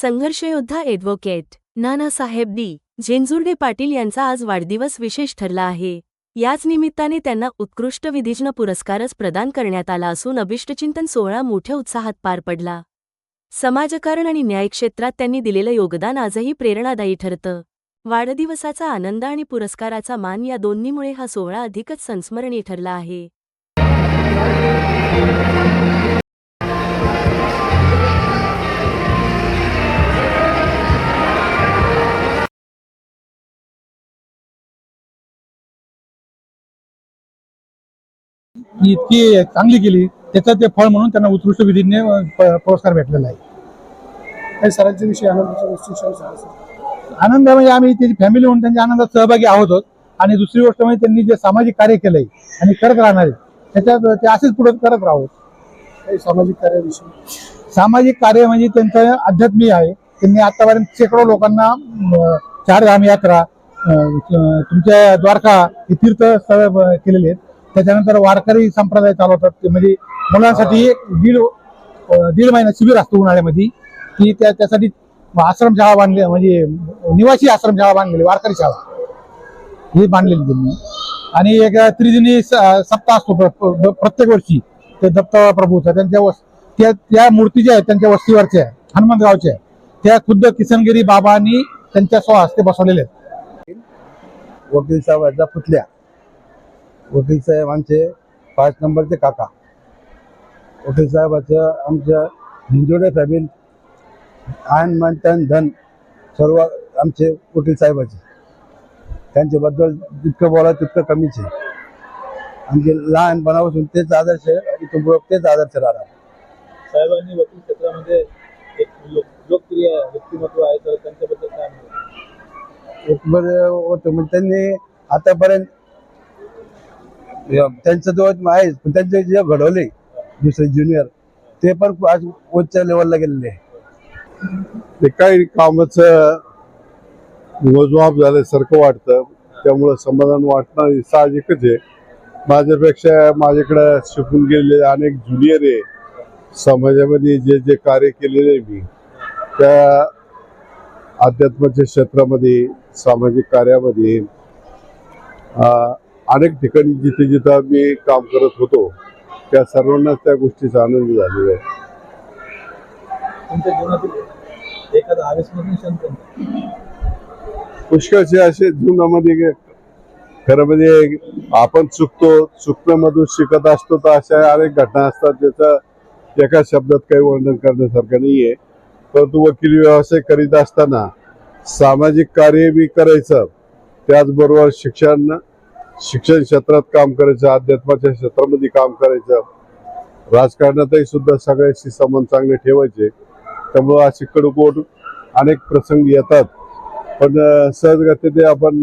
संघर्षयोद्धा advocate Nanasaheb D. Zenjurde Patil यांचा आज वाढदिवस विशेष ठरला आहे. याच निमित्ताने त्यांना उत्कृष्ट विधिज्ञ पुरस्कारच प्रदान करण्यात आला असून अभिष्टचिंतन सोहळा मोठ्या उत्साहात पार पडला. समाजकारण आणि न्यायक्षेत्रात त्यांनी दिलेलं योगदान आजही प्रेरणादायी ठरतं. वाढदिवसाचा आनंद आणि पुरस्काराचा मान या दोन्हीमुळे हा सोहळा अधिकच संस्मरणीय ठरला आहे. इतकी चांगली केली त्याचं ते फळ म्हणून त्यांना उत्कृष्ट विधीने पुरस्कार भेटलेला आहे. काही सरांच्या विषयी आनंदाच्या गोष्टी सांगा सर. आनंद म्हणजे आम्ही त्याची फॅमिली म्हणून त्यांच्या आनंदात सहभागी आहोत. आणि दुसरी गोष्ट म्हणजे त्यांनी जे सामाजिक कार्य केलंय आणि करत राहणार आहे त्याच्यात ते असेच पुढे करत राहू. काही सामाजिक कार्याविषयी सामाजिक कार्य म्हणजे त्यांचं आध्यात्मिक आहे. त्यांनी आतापर्यंत शेकडो लोकांना चारधाम यात्रा तुमच्या द्वारका हे तीर्थ स्थळ केलेले आहेत. त्याच्यानंतर वारकरी संप्रदाय चालवतात ते म्हणजे मुलांसाठी एक दीड दीड महिना शिबिर असतो उन्हाळ्यामध्ये. की त्या त्यासाठी आश्रमशाळा बांधली म्हणजे निवासी आश्रमशाळा बांधलेली वारकरी शाळा. ही बांधलेली त्यांनी. आणि एक त्रिदिनी स- सप्ताह असतो प्र- प्रत्येक वर्षी. ते दत्त प्रभूचा त्यांच्या वस त्या त्या मूर्ती ज्या आहेत त्यांच्या वस्तीवरच्या आहे, हनुमंतगावच्या त्या खुद्द किसनगिरी बाबांनी त्यांच्या स्वहस्ते बसवलेले आहेत. वकील साहेबांचा पुतल्या. वकील साहेब आमचे पाच नंबरचे काका. वकील साहेबाचं आमच्या हिंजोडे फॅमिली आन मन तन धन सर्व आमचे वकील साहेबाचे. त्यांच्याबद्दल जितकं बोला तितकं कमीच आहे. आमचे लहानपणापासून तेच आदर्श आणि पुढं तेच आदर्श राहणार. साहेबांनी वकील क्षेत्रामध्ये एक लोकप्रिय व्यक्तिमत्व आहे तर त्यांच्याबद्दल काय होतं म्हणजे त्यांनी आतापर्यंत त्यांचं जो आहे पण त्यांचे जे घडवले दुसरे ज्युनियर ते पण आज उच्च लेवलला गेलेले ते काही कामाचं मोजमाप झाल्यासारखं वाटतं. त्यामुळं समाधान वाटणं साहजिकच आहे. माझ्यापेक्षा माझ्याकडं शिकून गेलेले अनेक ज्युनियर आहे. समाजामध्ये जे जे कार्य केलेले मी त्या अध्यात्माच्या क्षेत्रामध्ये सामाजिक कार्यामध्ये अं, अनेक ठिकाणी जिथे जिथं मी काम करत होतो त्या सर्वांनाच त्या गोष्टीचा आनंद झालेला आहे. पुष्कळचे असे जीवनामध्ये खरं म्हणजे आपण चुकतो चुकण्यामधून शिकत असतो तर अशा अनेक घटना असतात ज्याचं एका शब्दात काही वर्णन करण्यासारखं नाहीये. परंतु वकील व्यवसाय करीत असताना सामाजिक कार्य बी करायचं त्याचबरोबर शिक्षण शिक्षण क्षेत्रात काम करायचं अध्यात्माच्या क्षेत्रामध्ये काम करायचं. राजकारणातही सुद्धा सगळ्याशी संबंध चांगले ठेवायचे. त्यामुळं असे कडकोट अनेक प्रसंग येतात. पण अं, सहजगती ते आपण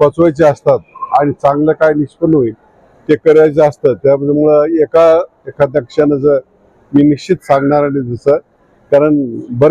पचवायचे असतात आणि चांगलं काय निष्पन्न होईल ते करायचं असतं. त्यामुळं एका एखाद्या क्षणाचं मी निश्चित सांगणार आणि जसं कारण बरं